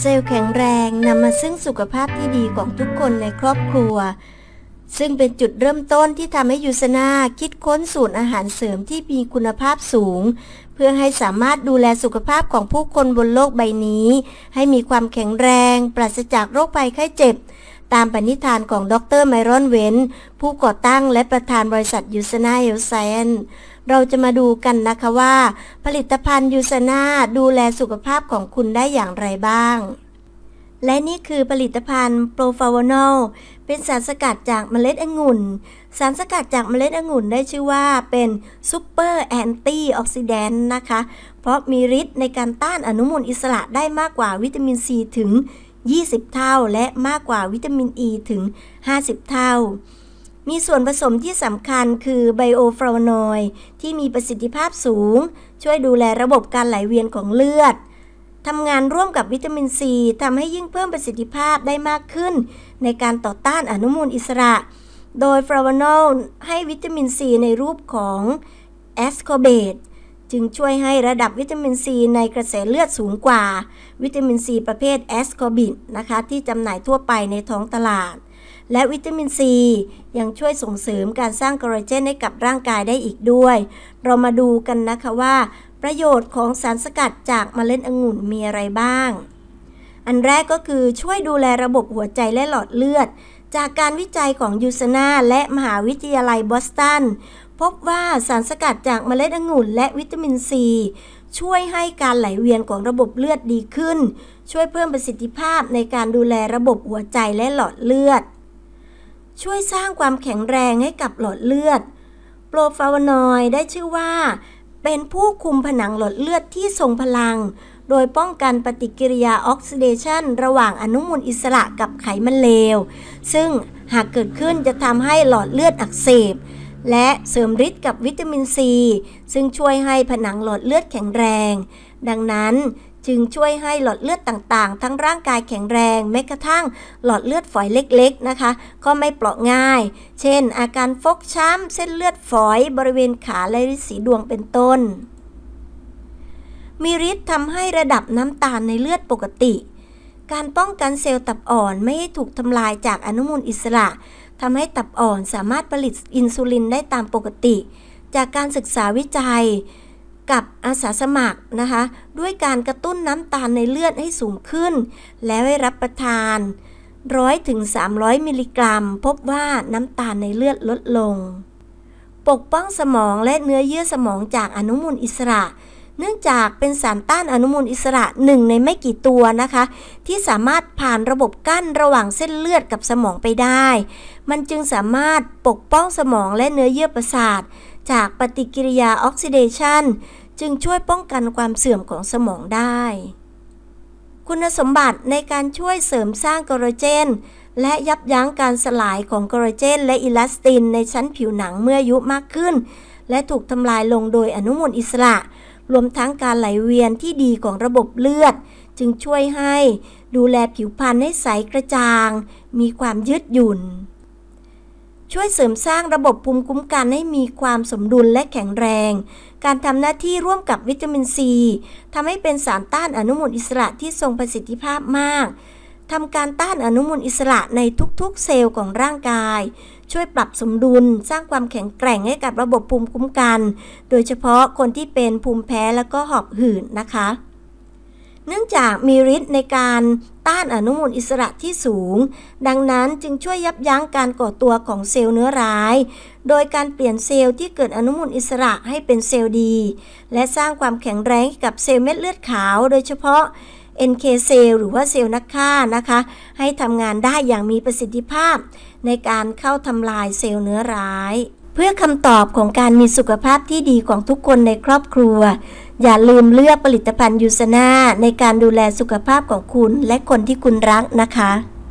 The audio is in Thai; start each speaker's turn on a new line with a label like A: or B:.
A: เซลล์แข็งแรงนำมาซึ่งสุขภาพที่ดีของทุกคนในครอบครัว ซึ่งเป็นจุดเริ่มต้นที่ทำให้ยูสนาคิดค้นสูตรอาหารเสริมที่มีคุณภาพสูง เพื่อให้สามารถดูแลสุขภาพของผู้คนบนโลกใบนี้ ให้มีความแข็งแรง ปราศจากโรคภัยไข้เจ็บ ตามปณิธานของดรไมรอนเวนผู้ก่อตั้งและประธานบริษัทยูสนาเฮลไซเอน เราจะมาดูกันนะคะว่า ผลิตภัณฑ์ยูสนาดูแลสุขภาพของคุณได้อย่างไรบ้าง และนี่คือผลิตภัณฑ์โปรฟาวานอลเป็นสารสกัดจากเมล็ดองุ่น สารสกัดจากเมล็ดองุ่นได้ชื่อว่าเป็นซูเปอร์แอนตี้ออกซิแดนต์นะคะ เพราะมีฤทธิ์ในการต้านอนุมูลอิสระได้มากกว่าวิตามินซีถึง 20 เท่า และมากกว่าวิตามินอ e ีถึง 50 เท่า มีส่วนผสมที่สำคัญคือไบโอฟลาวโนอยด์ที่มีประสิทธิภาพสูง ช่วยดูแลระบบการไหลเวียนของเลือดทำงานร่วมกับวิตามินซีทำให้ยิ่งเพิ่มประสิทธิภาพได้มากขึ้น ในการต่อต้านอนุมูลอิสระ โดยฟลาวโนอลให้วิตามินซีในรูปของแอสคอเบตจึงช่วยให้ระดับวิตามินซีในกระแสเลือดสูงกว่า วิตามินซีประเภทแอสคอบินนะคะ ที่จำหน่ายทั่วไปในท้องตลาด และวิตามินซี ยังช่วยส่งเสริมการสร้างคอลลาเจนให้กับร่างกายได้อีกด้วย เรามาดูกันนะคะว่า ประโยชน์ของสารสกัดจากเมล็ดองุ่นมีอะไรบ้าง อันแรกก็คือช่วยดูแลระบบหัวใจและหลอดเลือด จากการวิจัยของยูสนาและมหาวิทยาลัยบอสตันพบว่าสารสกัดจากเมล็ดองุ่นและวิตามินซี ช่วยให้การไหลเวียนของระบบเลือดดีขึ้น ช่วยเพิ่มประสิทธิภาพในการดูแลระบบหัวใจและหลอดเลือด ช่วยสร้างความแข็งแรงให้กับหลอดเลือด โปรฟาวานอยได้ชื่อว่า เป็นผู้คุมผนังหลอดเลือดที่ทรงพลัง โดยป้องกันปฏิกิริยาออกซิเดชันระหว่างอนุมูลอิสระกับไขมันเลว ซึ่งหากเกิดขึ้นจะทำให้หลอดเลือดอักเสบ และเสริมฤทธิ์กับวิตามินซี ซึ่งช่วยให้ผนังหลอดเลือดแข็งแรง ดังนั้นจึงช่วยให้หลอดเลือดต่างๆ ทั้งร่างกายแข็งแรงแม้กระทั่งหลอดเลือดฝอยเล็กๆนะคะ ก็ไม่เปราะง่าย เช่น อาการฟกช้ำเส้นเลือดฝอยบริเวณขาและริสีดวงเป็นต้น มีฤทธิ์ทำให้ระดับน้ำตาลในเลือดปกติ การป้องกันเซลล์ตับอ่อนไม่ให้ถูกทำลายจากอนุมูลอิสระ ทำให้ตับอ่อนสามารถผลิตอินซูลินได้ตามปกติ จากการศึกษาวิจัยกับอาสาสมัครนะคะ ด้วยการกระตุ้นน้ำตาลในเลือดให้สูงขึ้น แล้วให้รับประทาน 100ถึง300 มิลลิกรัม พบว่าน้ำตาลในเลือดลดลง ปกป้องสมองและเนื้อเยื่อสมองจากอนุมูลอิสระ เนื่องจากเป็นสารต้านอนุมูลอิสระหนึ่งในไม่กี่ตัวนะคะ ที่สามารถผ่านระบบกั้นระหว่างเส้นเลือดกับสมองไปได้ มันจึงสามารถปกป้องสมองและเนื้อเยื่อประสาท จากปฏิกิริยาออกซิเดชันจึงช่วยป้องกันความเสื่อมของสมองได้ คุณสมบัติในการช่วยเสริมสร้างคอลลาเจน และยับยั้งการสลายของคอลลาเจน และอิลาสตินในชั้นผิวหนังเมื่ออายุมากขึ้น และถูกทำลายลงโดยอนุมูลอิสระ รวมทั้งการไหลเวียนที่ดีของระบบเลือด จึงช่วยให้ดูแลผิวพรรณให้ใสกระจ่าง มีความยืดหยุ่น ช่วยเสริมสร้างระบบภูมิคุ้มกันให้มีความสมดุลและแข็งแรง การทำหน้าที่ร่วมกับวิตามินซีทำให้เป็นสารต้านอนุมูลอิสระที่ทรงประสิทธิภาพมาก ทำการต้านอนุมูลอิสระในทุกๆ เซลล์ของร่างกาย ช่วยปรับสมดุลสร้างความแข็งแกร่งให้กับระบบภูมิคุ้มกัน โดยเฉพาะคนที่เป็นภูมิแพ้แล้วก็หอบหืดนะคะ เนื่องจากมีฤทธิ์ในการต้านอนุมูลอิสระที่สูง ดังนั้นจึงช่วยยับยั้งการก่อตัวของเซลล์เนื้อร้าย โดยการเปลี่ยนเซลล์ที่เกิดอนุมูลอิสระให้เป็นเซลล์ดี และสร้างความแข็งแรงกับเซลล์เม็ดเลือดขาว โดยเฉพาะ NK เซลล์หรือว่าเซลล์นักฆ่านะคะ ให้ทำงานได้อย่างมีประสิทธิภาพ ในการเข้าทำลายเซลล์เนื้อร้าย เพื่อคำตอบของการมีสุขภาพที่ดีของทุกคนในครอบครัว อย่าลืมเลือกผลิตภัณฑ์ยูสนาในการดูแลสุขภาพของคุณและคนที่คุณรักนะคะ